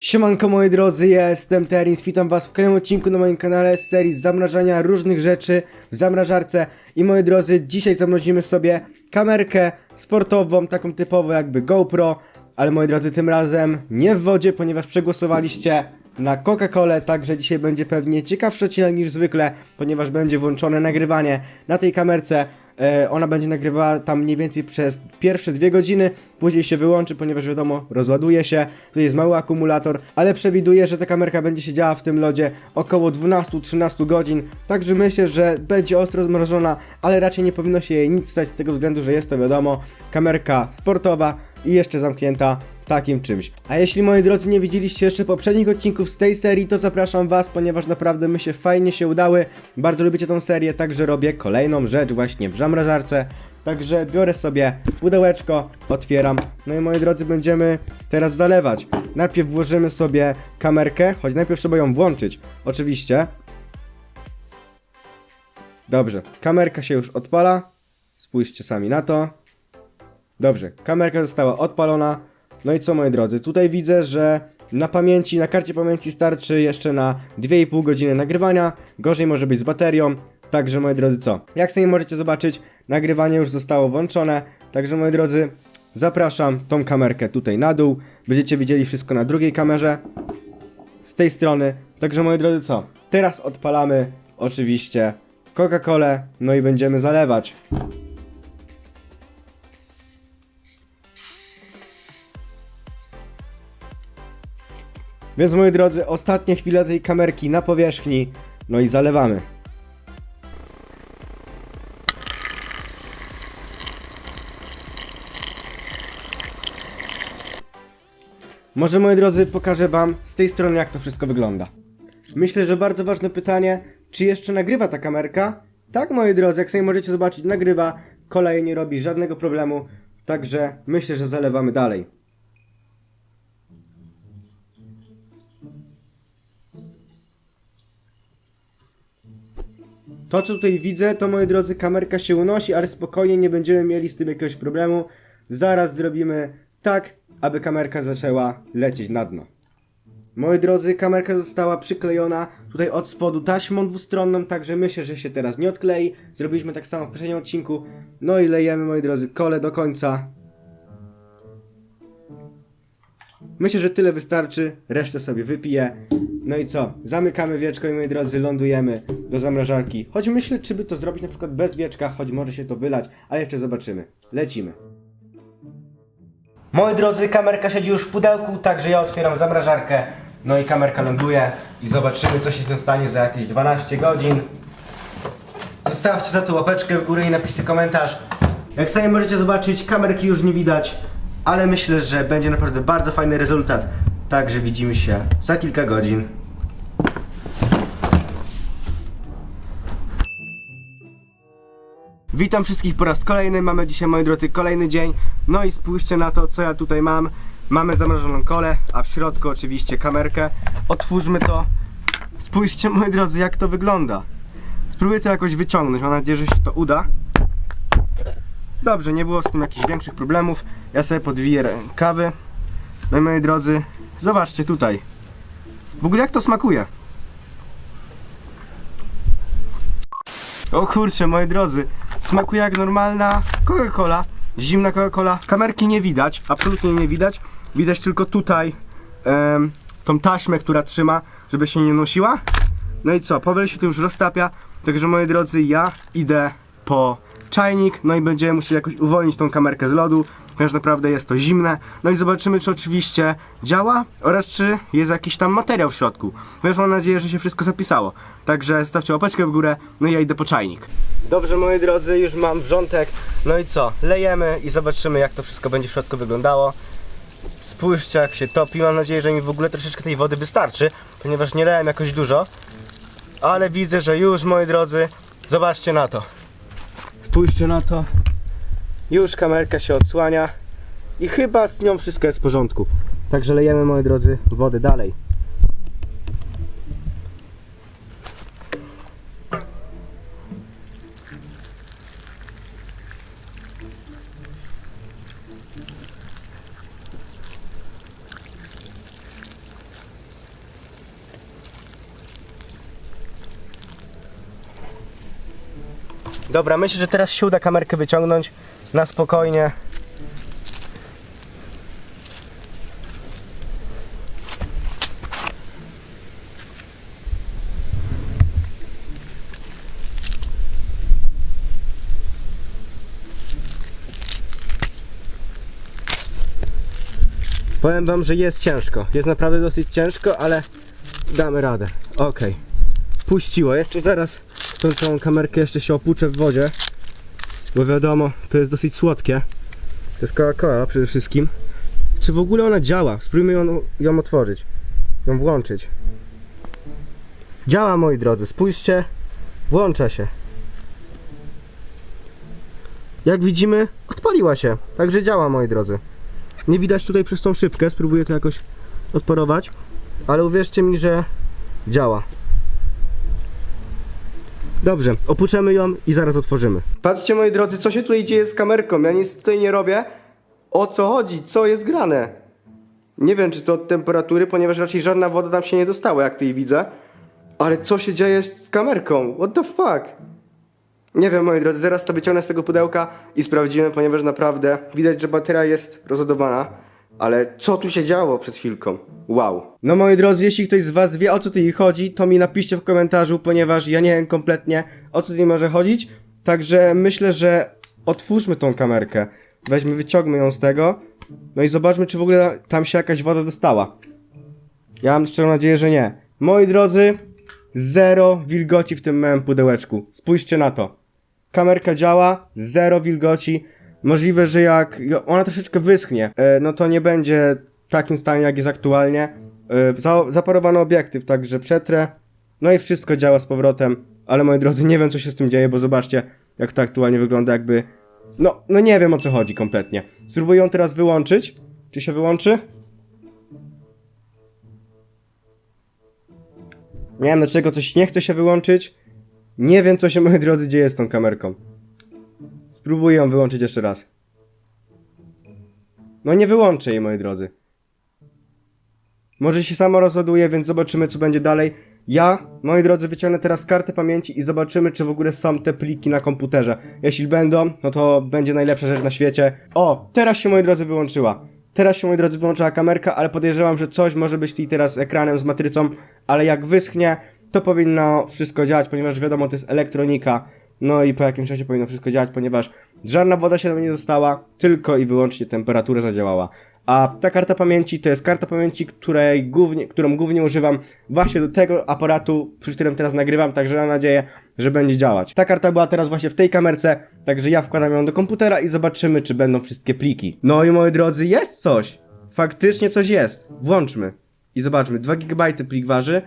Siemanko moi drodzy, ja jestem Terins, witam was w kolejnym odcinku na moim kanale z serii zamrażania różnych rzeczy w zamrażarce i moi drodzy, dzisiaj zamrozimy sobie kamerkę sportową, taką typową jakby GoPro, ale moi drodzy, tym razem nie w wodzie, ponieważ przegłosowaliście na Coca-Colę, także dzisiaj będzie pewnie ciekawszy odcinek niż zwykle, ponieważ będzie włączone nagrywanie na tej kamerce. E, ona będzie nagrywała tam mniej więcej przez pierwsze dwie godziny, później się wyłączy, ponieważ wiadomo, rozładuje się. Tu jest mały akumulator, ale przewiduję, że ta kamerka będzie siedziała w tym lodzie około 12-13 godzin, także myślę, że będzie ostro zmrożona, ale raczej nie powinno się jej nic stać z tego względu, że jest to wiadomo, kamerka sportowa i jeszcze zamknięta takim czymś. A jeśli moi drodzy nie widzieliście jeszcze poprzednich odcinków z tej serii, to zapraszam was, ponieważ naprawdę my się fajnie się udały. Bardzo lubicie tą serię, także robię kolejną rzecz właśnie w zamrażarce. Także biorę sobie pudełeczko, otwieram. No i moi drodzy, będziemy teraz zalewać. Najpierw włożymy sobie kamerkę, choć najpierw trzeba ją włączyć. Oczywiście. Dobrze, kamerka się już odpala. Spójrzcie sami na to. Dobrze, kamerka została odpalona. No i co moi drodzy, tutaj widzę, że na pamięci, na karcie pamięci starczy jeszcze na 2,5 godziny nagrywania. Gorzej może być z baterią. Także moi drodzy, co? Jak sobie możecie zobaczyć, nagrywanie już zostało włączone. Także moi drodzy, zapraszam tą kamerkę tutaj na dół. Będziecie widzieli wszystko na drugiej kamerze. Z tej strony. Także moi drodzy, co? Teraz odpalamy oczywiście Coca-Colę, no i będziemy zalewać. Więc moi drodzy, ostatnie chwile tej kamerki na powierzchni, no i zalewamy. Może moi drodzy, pokażę wam z tej strony jak to wszystko wygląda. Myślę, że bardzo ważne pytanie, czy jeszcze nagrywa ta kamerka? Tak moi drodzy, jak sobie możecie zobaczyć, nagrywa, kolej nie robi żadnego problemu, także myślę, że zalewamy dalej. To, co tutaj widzę, to moi drodzy, kamerka się unosi, ale spokojnie, nie będziemy mieli z tym jakiegoś problemu. Zaraz zrobimy tak, aby kamerka zaczęła lecieć na dno. Moi drodzy, kamerka została przyklejona tutaj od spodu taśmą dwustronną, także myślę, że się teraz nie odklei. Zrobiliśmy tak samo w poprzednim odcinku. No i lejemy, moi drodzy, kole do końca. Myślę, że tyle wystarczy, resztę sobie wypiję. No i co? Zamykamy wieczko i moi drodzy, lądujemy do zamrażarki. Choć myślę, czy by to zrobić na przykład bez wieczka, choć może się to wylać, ale jeszcze zobaczymy. Lecimy. Moi drodzy, kamerka siedzi już w pudełku, także ja otwieram zamrażarkę. No i kamerka ląduje i zobaczymy, co się z stanie za jakieś 12 godzin. Zostawcie za to łapeczkę w górę i napiszcie komentarz. Jak sami możecie zobaczyć, kamerki już nie widać, ale myślę, że będzie naprawdę bardzo fajny rezultat. Także widzimy się za kilka godzin. Witam wszystkich po raz kolejny. Mamy dzisiaj, moi drodzy, kolejny dzień. No i spójrzcie na to, co ja tutaj mam. Mamy zamrożoną kolę, a w środku oczywiście kamerkę. Otwórzmy to. Spójrzcie, moi drodzy, jak to wygląda. Spróbuję to jakoś wyciągnąć. Mam nadzieję, że się to uda. Dobrze, nie było z tym jakichś większych problemów. Ja sobie podwiję rękawy. No i moi drodzy, zobaczcie tutaj. W ogóle jak to smakuje? O kurczę, moi drodzy, smakuje jak normalna Coca-Cola, zimna Coca-Cola. Kamerki nie widać, absolutnie nie widać. Widać tylko tutaj tą taśmę, która trzyma, żeby się nie nosiła. No i co, powoli się to już roztapia, także moi drodzy, ja idę po czajnik, no i będziemy musieli jakoś uwolnić tą kamerkę z lodu, ponieważ naprawdę jest to zimne. No i zobaczymy, czy oczywiście działa oraz czy jest jakiś tam materiał w środku. Ponieważ mam nadzieję, że się wszystko zapisało. Także stawcie łapeczkę w górę, no i ja idę po czajnik. Dobrze, moi drodzy, już mam wrzątek. No i co, lejemy i zobaczymy, jak to wszystko będzie w środku wyglądało. Spójrzcie, jak się topi. Mam nadzieję, że mi w ogóle troszeczkę tej wody wystarczy, ponieważ nie lałem jakoś dużo. Ale widzę, że już, moi drodzy, zobaczcie na to. Spójrzcie na to. Już kamerka się odsłania i chyba z nią wszystko jest w porządku. Także lejemy, moi drodzy, wodę dalej. Dobra, myślę, że teraz się uda kamerkę wyciągnąć na spokojnie. Powiem wam, że jest ciężko. Jest naprawdę dosyć ciężko, ale damy radę. Okej. Puściło. Jeszcze zaraz tą całą kamerkę jeszcze się opłuczę w wodzie. Bo wiadomo, to jest dosyć słodkie. To jest Coca-Cola przede wszystkim. Czy w ogóle ona działa? Spróbujmy ją, ją otworzyć. Ją włączyć. Działa moi drodzy, spójrzcie. Włącza się. Jak widzimy, odpaliła się. Także działa moi drodzy. Nie widać tutaj przez tą szybkę, spróbuję to jakoś odparować. Ale uwierzcie mi, że działa. Dobrze, opuszczamy ją i zaraz otworzymy. Patrzcie moi drodzy, co się tutaj dzieje z kamerką. Ja nic tutaj nie robię. O co chodzi? Co jest grane? Nie wiem, czy to od temperatury, ponieważ raczej żadna woda tam się nie dostała, jak tutaj widzę. Ale co się dzieje z kamerką? What the fuck? Nie wiem, moi drodzy, zaraz to wyciągnę z tego pudełka i sprawdzimy, ponieważ naprawdę widać, że bateria jest rozładowana. Ale co tu się działo przed chwilką? Wow. No moi drodzy, jeśli ktoś z was wie o co tutaj chodzi, to mi napiszcie w komentarzu, ponieważ ja nie wiem kompletnie o co tutaj może chodzić. Także myślę, że otwórzmy tą kamerkę. Weźmy, wyciągmy ją z tego. No i zobaczmy, czy w ogóle tam się jakaś woda dostała. Ja mam szczerą nadzieję, że nie. Moi drodzy, zero wilgoci w tym małym pudełeczku. Spójrzcie na to. Kamerka działa, zero wilgoci. Możliwe, że jak ona troszeczkę wyschnie, e, no to nie będzie w takim stanie, jak jest aktualnie. E, za, zaparowano obiektyw, także przetrę. No i wszystko działa z powrotem. Ale moi drodzy, nie wiem co się z tym dzieje, bo zobaczcie, jak to aktualnie wygląda, jakby. No, no nie wiem o co chodzi kompletnie. Spróbuję ją teraz wyłączyć. Czy się wyłączy? Nie wiem dlaczego coś nie chce się wyłączyć. Nie wiem co się moi drodzy dzieje z tą kamerką. Spróbuję ją wyłączyć jeszcze raz. No nie wyłączę jej moi drodzy. Może się samo rozładuje, więc zobaczymy co będzie dalej. Ja, moi drodzy, wyciągnę teraz kartę pamięci i zobaczymy, czy w ogóle są te pliki na komputerze. Jeśli będą, no to będzie najlepsza rzecz na świecie. O, teraz się, moi drodzy, wyłączyła. Teraz się, moi drodzy, wyłączyła kamerka, ale podejrzewam, że coś może być tutaj teraz ekranem, z matrycą, ale jak wyschnie, to powinno wszystko działać, ponieważ wiadomo, to jest elektronika. No i po jakimś czasie powinno wszystko działać, ponieważ żadna woda się tam nie dostała, tylko i wyłącznie temperatura zadziałała. A ta karta pamięci to jest karta pamięci, której głównie, którą głównie używam właśnie do tego aparatu, przy którym teraz nagrywam, także mam nadzieję, że będzie działać. Ta karta była teraz właśnie w tej kamerce, także ja wkładam ją do komputera i zobaczymy, czy będą wszystkie pliki. No i moi drodzy, jest coś! Faktycznie coś jest. Włączmy. I zobaczmy, 2 GB plik waży.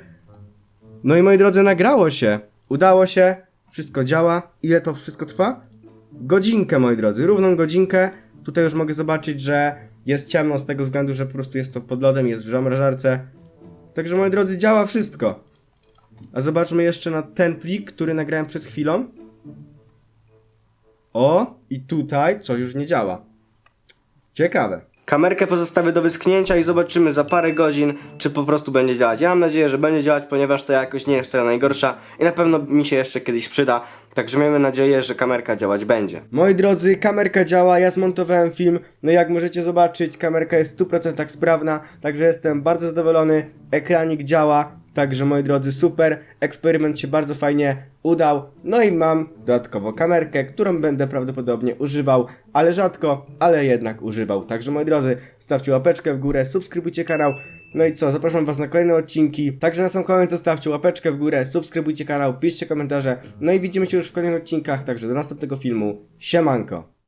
No i moi drodzy, nagrało się. Udało się. Wszystko działa. Ile to wszystko trwa? Godzinkę, moi drodzy. Równą godzinkę. Tutaj już mogę zobaczyć, że jest ciemno z tego względu, że po prostu jest to pod lodem, jest w zamrażarce. Także, moi drodzy, działa wszystko. A zobaczmy jeszcze na ten plik, który nagrałem przed chwilą. O, i tutaj coś już nie działa. Ciekawe. Kamerkę pozostawię do wyschnięcia i zobaczymy za parę godzin, czy po prostu będzie działać. Ja mam nadzieję, że będzie działać, ponieważ to jakoś nie jest wcale najgorsza i na pewno mi się jeszcze kiedyś przyda. Także miejmy nadzieję, że kamerka działać będzie. Moi drodzy, kamerka działa, ja zmontowałem film. No jak możecie zobaczyć, kamerka jest w 100% sprawna, także jestem bardzo zadowolony. Ekranik działa, Także moi drodzy, super, eksperyment się bardzo fajnie udał. No i mam dodatkowo kamerkę, którą będę prawdopodobnie używał, ale rzadko, ale jednak używał. Także moi drodzy, stawcie łapeczkę w górę, subskrybujcie kanał. No i co, zapraszam was na kolejne odcinki. Także na sam koniec zostawcie łapeczkę w górę, subskrybujcie kanał, piszcie komentarze. No i widzimy się już w kolejnych odcinkach, także do następnego filmu. Siemanko.